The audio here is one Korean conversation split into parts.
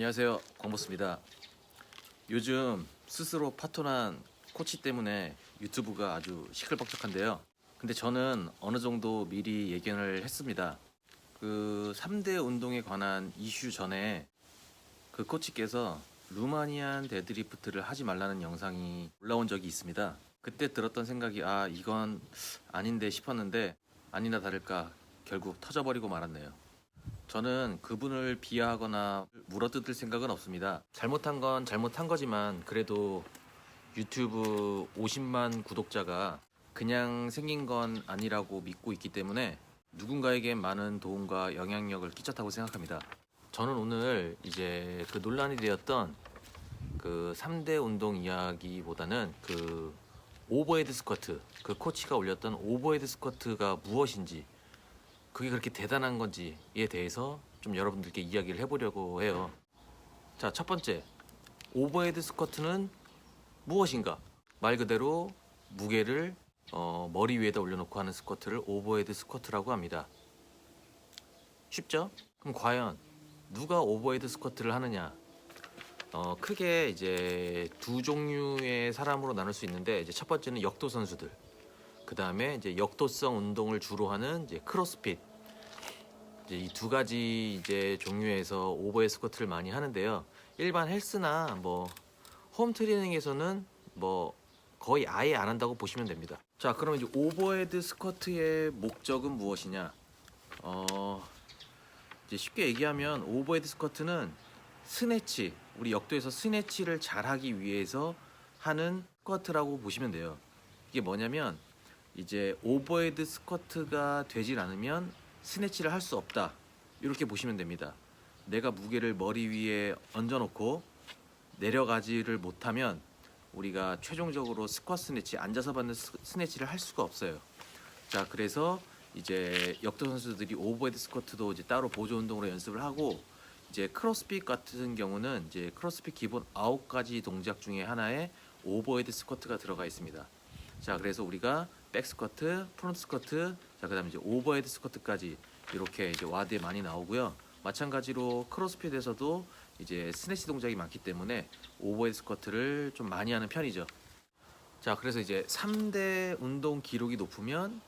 안녕하세요. 광보스입니다. 요즘 스스로 파토난 코치 때문에 유튜브가 아주 시끌벅적한데요. 근데 저는 어느 정도 미리 예견을 했습니다. 그 3대 운동에 관한 이슈 전에 그 코치께서 루마니안 데드리프트를 하지 말라는 영상이 올라온 적이 있습니다. 그때 들었던 생각이 아 이건 아닌데 싶었는데 아니나 다를까 결국 터져버리고 말았네요 저는 그분을 비하하거나 물어뜯을 생각은 없습니다. 잘못한 건 잘못한 거지만 그래도 유튜브 50만 구독자가 그냥 생긴 건 아니라고 믿고 있기 때문에 누군가에게 많은 도움과 영향력을 끼쳤다고 생각합니다. 저는 오늘 이제 그 논란이 되었던 그 3대 운동 이야기보다는 그 오버헤드 스쿼트 그 코치가 올렸던 오버헤드 스쿼트가 무엇인지 그게 그렇게 대단한 건지에 대해서 좀 여러분들께 이야기를 해보려고 해요. 자, 첫 번째. 오버헤드 스쿼트는 무엇인가? 말 그대로 무게를 어, 머리 위에다 올려놓고 하는 스쿼트를 오버헤드 스쿼트라고 합니다. 쉽죠? 그럼 과연 누가 오버헤드 스쿼트를 하느냐? 어, 크게 이제 두 종류의 사람으로 나눌 수 있는데 이제 첫 번째는 역도 선수들. 그 다음에 이제 역도성 운동을 주로 하는 이제 크로스핏 이제 이 두 가지 이제 종류에서 오버헤드 스쿼트를 많이 하는데요. 일반 헬스나 뭐 홈 트레이닝에서는 뭐 거의 아예 안 한다고 보시면 됩니다. 자, 그럼 이제 오버헤드 스쿼트의 목적은 무엇이냐? 어, 이제 쉽게 얘기하면 오버헤드 스쿼트는 스네치, 우리 역도에서 스네치를 잘하기 위해서 하는 스쿼트라고 보시면 돼요. 이게 뭐냐면 이제 오버헤드 스쿼트가 되질 않으면 스네치를 할 수 없다. 이렇게 보시면 됩니다. 내가 무게를 머리 위에 얹어놓고 내려가지를 못하면 우리가 최종적으로 스쿼트 스네치 앉아서 받는 스- 스네치를 할 수가 없어요. 자 그래서 이제 역도 선수들이 오버헤드 스쿼트도 이제 따로 보조 운동으로 연습을 하고 이제 크로스핏 같은 경우는 이제 크로스핏 기본 아홉 가지 동작 중에 하나에 오버헤드 스쿼트가 들어가 있습니다. 자 그래서 우리가 백 스쿼트, 프론트 스쿼트, 자 그다음에 이제 오버헤드 스쿼트까지 이렇게 이제 와드에 많이 나오고요. 마찬가지로 크로스핏에서도 이제 스네치 동작이 많기 때문에 오버헤드 스쿼트를 좀 많이 하는 편이죠. 자 그래서 이제 3대 운동 기록이 높으면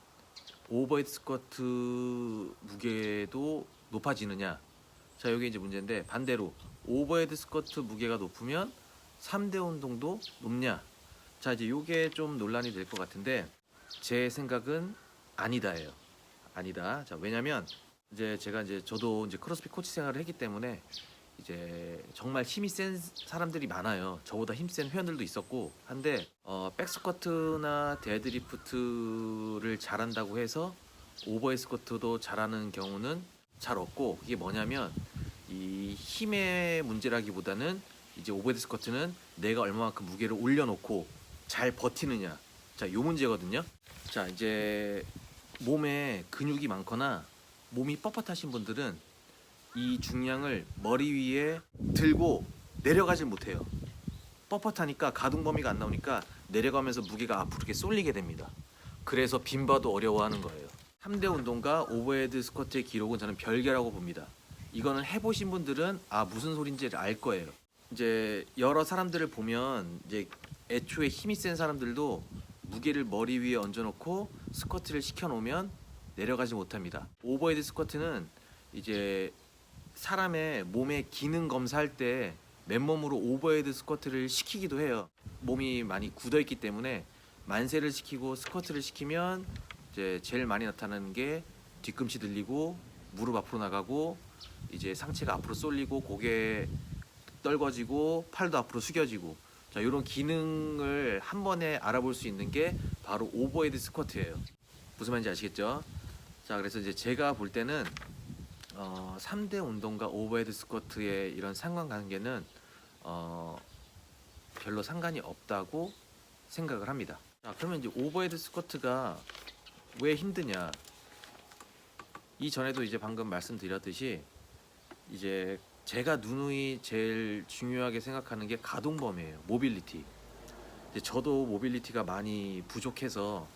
오버헤드 스쿼트 무게도 높아지느냐? 자 여기 이제 문제인데 반대로 오버헤드 스쿼트 무게가 높으면 3대 운동도 높냐? 자 이제 요게 좀 논란이 될 것 같은데 제 생각은 아니다예요. 아니다. 자 왜냐면 이제 제가 이제 저도 이제 크로스핏 코치 생활을 했기 때문에 이제 정말 힘이 센 사람들이 많아요. 저보다 힘 센 회원들도 있었고 한데 어, 백스쿼트나 데드리프트를 잘한다고 해서 오버헤드 스쿼트도 잘하는 경우는 잘 없고 이게 뭐냐면 이 힘의 문제라기보다는 이제 오버헤드 스쿼트는 내가 얼마만큼 무게를 올려놓고 잘 버티느냐. 자 요 문제거든요. 자 이제 몸에 근육이 많거나 몸이 뻣뻣하신 분들은 이 중량을 머리 위에 들고 내려가질 못해요. 뻣뻣하니까 가동 범위가 안 나오니까 내려가면서 무게가 앞으로 이렇게 쏠리게 됩니다. 그래서 빈바도 어려워하는 거예요. 3대 운동과 오버헤드 스쿼트의 기록은 저는 별개라고 봅니다. 이거는 해보신 분들은 아 무슨 소린지를 알 거예요. 이제 여러 사람들을 보면 이제 애초에 힘이 센 사람들도 무게를 머리 위에 얹어놓고 스쿼트를 시켜놓으면 내려가지 못합니다. 오버헤드 스쿼트는 이제 사람의 몸의 기능 검사할 때 맨몸으로 오버헤드 스쿼트를 시키기도 해요. 몸이 많이 굳어있기 때문에 만세를 시키고 스쿼트를 시키면 이제 제일 많이 나타나는 게 뒤꿈치 들리고 무릎 앞으로 나가고 이제 상체가 앞으로 쏠리고 고개 떨궈지고 팔도 앞으로 숙여지고 자 이런 기능을 한 번에 알아볼 수 있는 게 바로 오버헤드 스쿼트예요. 무슨 말인지 아시겠죠? 자 그래서 이제 제가 볼 때는 어, 3대 운동과 오버헤드 스쿼트의 이런 상관관계는 어, 별로 상관이 없다고 생각을 합니다. 자 그러면 이제 오버헤드 스쿼트가 왜 힘드냐? 이전에도 이제 방금 말씀드렸듯이 이제 제가 누누이 제일 중요하게 생각하는 게 가동 범위예요. 모빌리티. 이제 저도 모빌리티가 많이 부족해서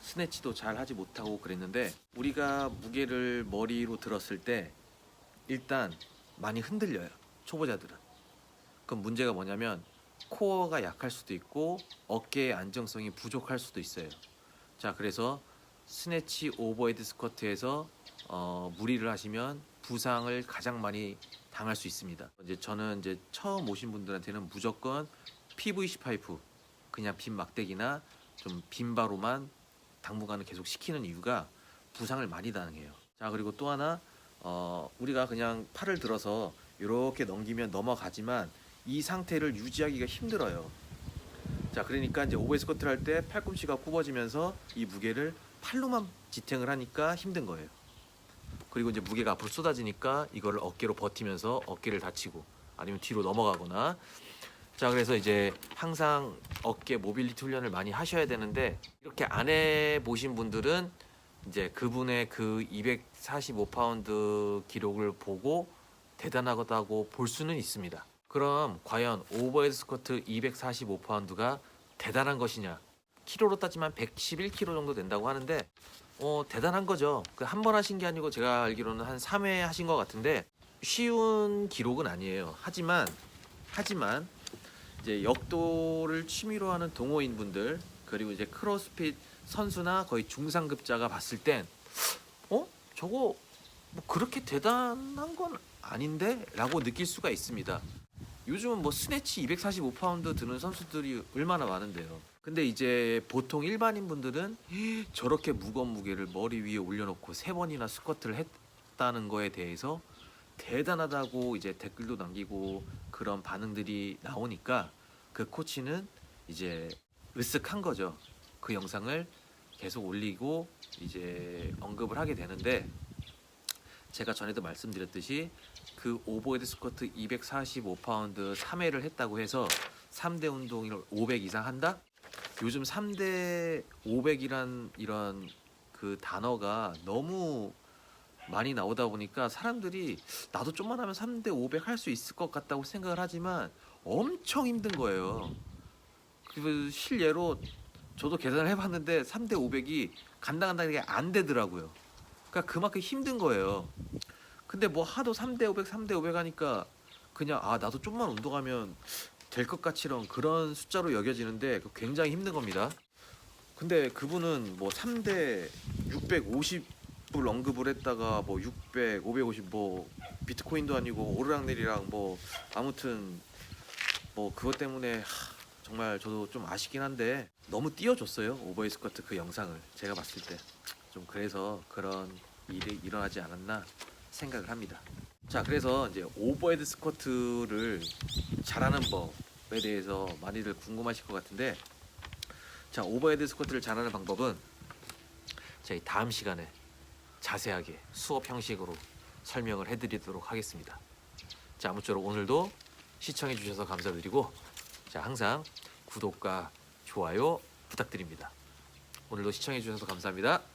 스네치도 잘 하지 못하고 그랬는데 우리가 무게를 머리로 들었을 때 일단 많이 흔들려요. 초보자들은. 그럼 문제가 뭐냐면 코어가 약할 수도 있고 어깨의 안정성이 부족할 수도 있어요. 자, 그래서 스네치 오버헤드 스쿼트에서 어, 무리를 하시면 부상을 가장 많이 당할 수 있습니다. 이제 저는 이제 처음 오신 분들한테는 무조건 PVC 파이프 그냥 빈 막대기나 좀 빈 바로만 당분간은 계속 시키는 이유가 부상을 많이 당해요. 자 그리고 또 하나 어, 우리가 그냥 팔을 들어서 이렇게 넘기면 넘어가지만 이 상태를 유지하기가 힘들어요. 자 그러니까 이제 오버헤드 스쿼트를 할 때 팔꿈치가 굽어지면서 이 무게를 팔로만 지탱을 하니까 힘든 거예요. 그리고 이제 무게가 앞으로 쏟아지니까 이거를 어깨로 버티면서 어깨를 다치고 아니면 뒤로 넘어가거나 자 그래서 이제 항상 어깨 모빌리티 훈련을 많이 하셔야 되는데 이렇게 안 해 보신 분들은 이제 그분의 그 245파운드 기록을 보고 대단하다고 볼 수는 있습니다. 그럼 과연 오버헤드 스쿼트 245파운드가 대단한 것이냐? 키로로 따지면 111kg 정도 된다고 하는데 어 대단한 거죠. 그 한 번 하신 게 아니고 제가 알기로는 한 3회 하신 것 같은데 쉬운 기록은 아니에요. 하지만 하지만 이제 역도를 취미로 하는 동호인 분들 그리고 이제 크로스핏 선수나 거의 중상급자가 봤을 땐 어? 저거 뭐 그렇게 대단한 건 아닌데 라고 느낄 수가 있습니다. 요즘은 뭐 스네치 245파운드 드는 선수들이 얼마나 많은데요. 근데 이제 보통 일반인 분들은 저렇게 무거운 무게를 머리 위에 올려놓고 세 번이나 스쿼트를 했다는 거에 대해서 대단하다고 이제 댓글도 남기고 그런 반응들이 나오니까 그 코치는 이제 으쓱한 거죠. 그 영상을 계속 올리고 이제 언급을 하게 되는데 제가 전에도 말씀드렸듯이 그 오버헤드 스쿼트 245파운드 3회를 했다고 해서 3대 운동을 500 이상 한다? 요즘 3대 500이란 이런 그 단어가 너무 많이 나오다 보니까 사람들이 나도 좀만 하면 3대 500 할 수 있을 것 같다고 생각을 하지만 엄청 힘든 거예요. 그 실례로 저도 계산을 해봤는데 3대 500이 간당간당하게 안 되더라고요. 그러니까 그만큼 힘든 거예요. 근데 뭐 하도 3대 500, 3대 500 하니까 그냥 아 나도 좀만 운동하면 될 것 같이런 그런 숫자로 여겨지는데 그 굉장히 힘든 겁니다. 근데 그분은 뭐 3대 650을 언급을 했다가 뭐 600, 550 뭐 비트코인도 아니고 오르락내리락 뭐 아무튼 뭐 그것 때문에 하, 정말 저도 좀 아쉽긴 한데 너무 띄워줬어요 오버헤드 스쿼트 그 영상을 제가 봤을 때 좀 그래서 그런 일이 일어나지 않았나 생각을 합니다. 자 그래서 이제 오버헤드 스쿼트를 잘하는 법에 대해서 많이들 궁금하실 것 같은데 자 오버헤드 스쿼트를 잘하는 방법은 저희 다음 시간에 자세하게 수업 형식으로 설명을 해드리도록 하겠습니다. 자 아무쪼록 오늘도 시청해 주셔서 감사드리고 자 항상 구독과 좋아요 부탁드립니다. 오늘도 시청해 주셔서 감사합니다.